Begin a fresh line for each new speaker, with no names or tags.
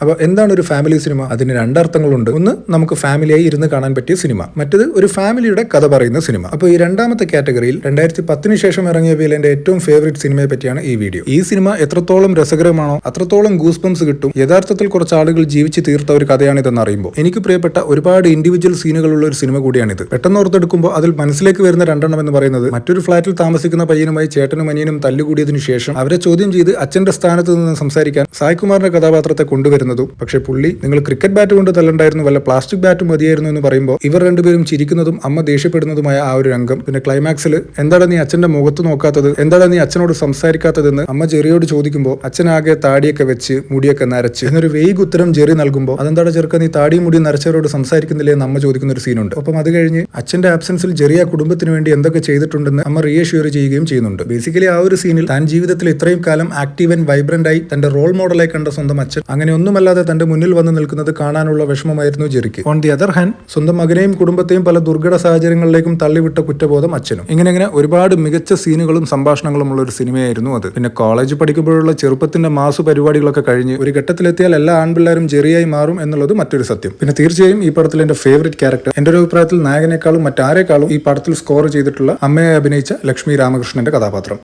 അപ്പോൾ എന്താണ് ഒരു ഫാമിലി സിനിമ അതിന് രണ്ടർത്ഥങ്ങളുണ്ട്. ഒന്ന് നമുക്ക് ഫാമിലിയായി ഇരുന്ന് കാണാൻ പറ്റിയ സിനിമ മറ്റത് ഒരു ഫാമിലിയുടെ കഥ പറയുന്ന സിനിമ അപ്പോൾ ഈ രണ്ടാമത്തെ കാറ്റഗറിയിൽ രണ്ടായിരത്തി പത്തിന് ശേഷം ഇറങ്ങിയവയിൽ എന്റെ ഏറ്റവും ഫേവറേറ്റ് സിനിമയെ പറ്റിയാണ് ഈ വീഡിയോ ഈ സിനിമ എത്രത്തോളം രസകരമാണോ അത്രത്തോളം ഗൂസ് പംസ് കിട്ടും. യഥാർത്ഥത്തിൽ കുറച്ച് ആളുകൾ ജീവിച്ച് തീർത്ത ഒരു കഥയാണിതെന്ന് അറിയുമ്പോൾ. എനിക്ക് പ്രിയപ്പെട്ട ഒരുപാട് ഇൻഡിവിജ്വൽ സീനുകളുള്ള ഒരു സിനിമ കൂടിയാണിത്. പെട്ടെന്ന് ഓർത്തെടുക്കുമ്പോൾ അതിൽ മനസ്സിലേക്ക് വരുന്ന രണ്ടെണ്ണം എന്ന് പറയുന്നത് മറ്റൊരു ഫ്ളാറ്റിൽ താമസിക്കുന്ന പയ്യനുമായി ചേട്ടനും അനിയനും തല്ലുകൂടിയതിനു ശേഷം അവരെ ചോദ്യം ചെയ്ത് അച്ഛന്റെ സ്ഥാനത്ത് നിന്ന് സംസാരിക്കാൻ സായ്കുമാറിന്റെ കഥാപാത്രത്തെ കൊണ്ടുവരുന്നതും പക്ഷേ പുള്ളി നിങ്ങൾ ക്രിക്കറ്റ് ബാറ്റ് കൊണ്ട് തല്ലണ്ടായിരുന്നു വല്ല പ്ലാസ്റ്റിക് ബാറ്റ് മതിയായിരുന്നു എന്ന് പറയുമ്പോൾ ഇവർ രണ്ടുപേരും ചിരിക്കുന്നതും അമ്മ ദേഷ്യപ്പെടുന്നതുമായ ആ ഒരു രംഗം. പിന്നെ ക്ലൈമാക്സിൽ എന്താണ് നീ അച്ഛന്റെ മുഖത്ത് നോക്കാത്തത്? എന്താണ് നീ അച്ഛനോട് സംസാരിക്കാത്തതെന്ന്? അമ്മ ജെറിയോട് ചോദിക്കുമ്പോൾ അച്ഛനാകെ താടിയൊക്കെ വെച്ച് മുടിയൊക്കെ നരച്ച്. എന്നൊരു വെയ്ഗ് ഉത്തരം ജെറി നൽകുമ്പോൾ അതെന്താണ് ചെറുക്ക നീ താടിയും മുടി നരച്ചവരോട് സംസാരിക്കുന്നില്ലേ? എന്ന് അമ്മ ചോദിക്കുന്ന ഒരു സീനുണ്ട് അപ്പം അത് കഴിഞ്ഞ് അച്ഛന്റെ ആബ്സെൻസിൽ ജെറിയ കുടുംബത്തിന് വേണ്ടി എന്തൊക്കെ ചെയ്തിട്ടുണ്ടെന്ന് അമ്മ റീഅഷ്യൂർ ചെയ്യുകയും ചെയ്യുന്നുണ്ട്. ബേസിക്കലി ആ ഒരു സീനിൽ താൻ ജീവിതത്തിൽ ഇത്രയും കാലം ആക്റ്റീവ് ആൻഡ് വൈബ്രന്റ് ആയി തന്റെ റോൾ മോഡലായി കണ്ട സ്വന്തം അച്ഛൻ അങ്ങനെ ഒന്നുമല്ലാതെ തന്റെ മുന്നിൽ വന്നു നിൽക്കുന്നത് കാണാനുള്ള വിഷമമായിരുന്നു ജെറിക്ക്. ഓൺ ദി അതർ ഹാൻഡ് സ്വന്തം മകനെയും കുടുംബത്തെയും പല ദുർഘട സാഹചര്യങ്ങളിലേക്കും തള്ളിവിട്ട കുറ്റബോധം അച്ഛനും. ഇങ്ങനെ ഇങ്ങനെ ഒരുപാട് മികച്ച സീനുകളും സംഭാഷണങ്ങളും ഉള്ള ഒരു സിനിമയായിരുന്നു അത്. പിന്നെ കോളേജ് പഠിക്കുമ്പോഴുള്ള ചെറുപ്പത്തിന്റെ മാസു പരിപാടികളൊക്കെ കഴിഞ്ഞ് ഒരു ഘട്ടത്തിലെത്തിയാൽ എല്ലാ ആൺപിള്ളേരും ജെറിയായി മാറും എന്നുള്ളത് മറ്റൊരു സത്യം. പിന്നെ തീർച്ചയായും ഈ പടത്തിൽ എന്റെ ഫേവറേറ്റ് ക്യാരക്ടർ എന്റെ ഒരു അഭിപ്രായത്തിൽ നായകനേക്കാളും മറ്റാരേക്കാളും ഈ പടത്തിൽ സ്കോർ ചെയ്തിട്ടുള്ള അമ്മയെ അഭിനയിച്ച ലക്ഷ്മി രാമകൃഷ്ണന്റെ കഥാപാത്രം.